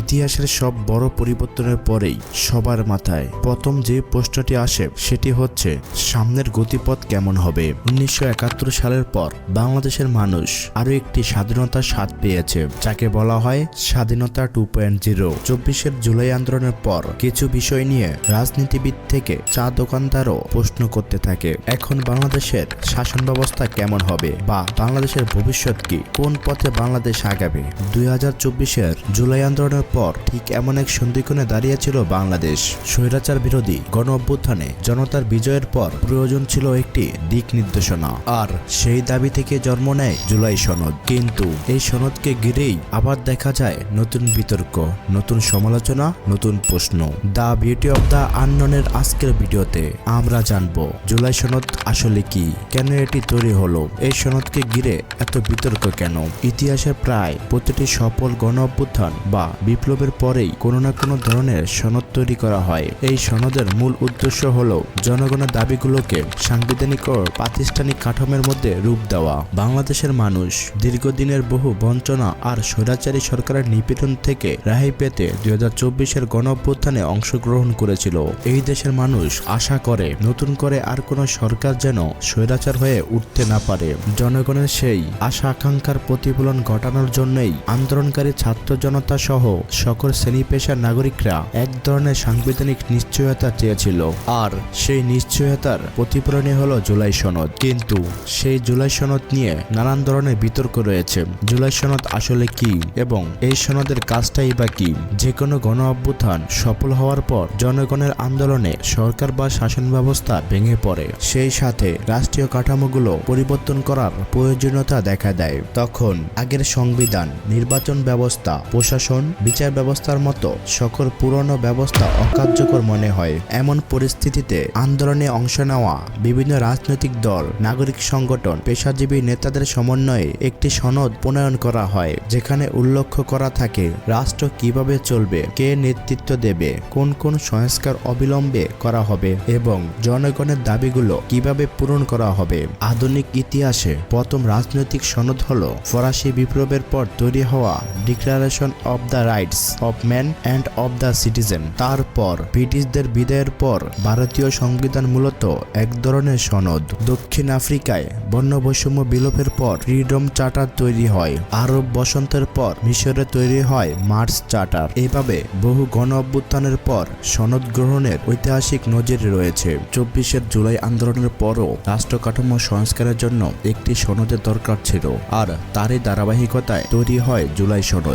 ইতিহাসের সব বড় পরিবর্তনের পরেই সবার মাথায় প্রথম যে প্রশ্নটি আসে সেটি হচ্ছে, সামনের গতিপথ কেমন হবে? উনিশশো একাত্তর সালের পর বাংলাদেশের মানুষ আরও একটি স্বাধীনতার স্বাদ পেয়েছে, যাকে বলা হয় স্বাধীনতা টু পয়েন্ট জিরো। চব্বিশের জুলাই আন্দোলনের পর কিছু বিষয় নিয়ে রাজনীতিবিদ থেকে চা দোকানদারও প্রশ্ন করতে থাকে, এখন বাংলাদেশের শাসন ব্যবস্থা কেমন হবে বা বাংলাদেশের ভবিষ্যৎ কি? কোন পথে বাংলাদেশ আগাবে? দুই হাজার চব্বিশের জুলাই আন্দোলনের পর ঠিক এমন এক সন্ধিক্ষণে দাঁড়িয়েছিল বাংলাদেশ। স্বৈরাচার বিরোধী গণ অভ্যুত্থানে জনতার বিজয়ের পর প্রয়োজন ছিল একটি দিক নির্দেশনা। আর সেই দাবি থেকে জন্ম নেয় জুলাই সনদ। কিন্তু এই সনদকে ঘিরেই আবার দেখা যায় নতুন বিতর্ক, নতুন সমালোচনা, নতুন প্রশ্ন। দ্য বিউটি অব দ্য আনননের আজকের ভিডিওতে আমরা জানব, জুলাই সনদ আসলে কি? কেন এটি তৈরি হলো? এই সনদকে ঘিরে এত বিতর্ক কেন? ইতিহাসে প্রায় প্রতিটি সফল গণ অভ্যুত্থান বা বিপ্লবের পরেই কোনো না কোনো ধরনের সনদ তৈরি করা হয়। এই সনদের মূল উদ্দেশ্য হল জনগণের দাবিগুলোকে সাংবিধানিক ও প্রাতিষ্ঠানিক কাঠামোর মধ্যে রূপ দেওয়া। বাংলাদেশের মানুষ দীর্ঘদিনের বহু বঞ্চনা আর স্বৈরাচারী সরকারের নিপীড়ন থেকে রেহাই পেতে দুই হাজার চব্বিশের গণ অভ্যুত্থানে অংশগ্রহণ করেছিল। এই দেশের মানুষ আশা করে নতুন করে আর কোনো সরকার যেন স্বৈরাচার হয়ে উঠতে না পারে। জনগণের সেই আশা আকাঙ্ক্ষার প্রতিফলন ঘটানোর জন্যই আন্দোলনকারী ছাত্র জনতা সহ সকল শ্রেণি পেশার নাগরিকরা এক ধরনের সাংবিধানিক নিশ্চয়তা চেয়েছিল। আর সেই নিশ্চয়তার প্রতিফলনই হলো জুলাই সনদ। কিন্তু সেই জুলাই সনদ নিয়ে নানান ধরনের বিতর্ক রয়েছে। জুলাই সনদ আসলে কি এবং এই সনদের কাজটাই বা কি? যে কোনো গণ অভ্যুত্থান সফল হওয়ার পর জনগণের আন্দোলনে সরকার বা শাসন ব্যবস্থা ভেঙে পড়ে। সেই সাথে রাষ্ট্রীয় কাঠামোগুলো পরিবর্তন করার প্রয়োজনীয়তা দেখা দেয়। তখন আগের সংবিধান, নির্বাচন ব্যবস্থা, প্রশাসন বিচার ব্যবস্থার মতো সকল পুরনো ব্যবস্থা অকার্যকর মনে হয়। এমন পরিস্থিতিতে আন্দোলনে অংশ নেওয়া বিভিন্ন রাজনৈতিক দল, নাগরিক সংগঠন, পেশাজীবী নেতাদের সমন্বয়ে একটি সনদ প্রণয়ন করা হয়, যেখানে উল্লেখ করা থাকে রাষ্ট্র কীভাবে চলবে, কে নেতৃত্ব দেবে, কোন কোন সংস্কার অবিলম্বে করা হবে এবং জনগণের দাবিগুলো কীভাবে পূরণ করা হবে। আধুনিক ইতিহাসে প্রথম রাজনৈতিক সনদ হল ফরাসি বিপ্লবের পর তৈরি হওয়া declaration of the rights of man and of the citizen তারপর ব্রিটিশদের বিদায়ের পর ভারতীয় সংবিধান মূলত এক ধরনের সনদ। দক্ষিণ আফ্রিকায় বর্ণ বৈষম্য বিলোপের পর ফ্রিডম চার্টার তৈরি হয়। আরব বসন্তের পর মিশরে তৈরি হয় মার্চ চার্টার। এভাবে বহু গণ অভ্যুত্থানের পর সনদ গ্রহণের ঐতিহাসিক নজির রয়েছে। চব্বিশের জুলাই আন্দোলনের পরও রাষ্ট্র কাঠামো সংস্কারের জন্য একটি সনদের দরকার ছিল। আর তারই ধারাবাহিকতায় তৈরি হয় জুলাই সনদ।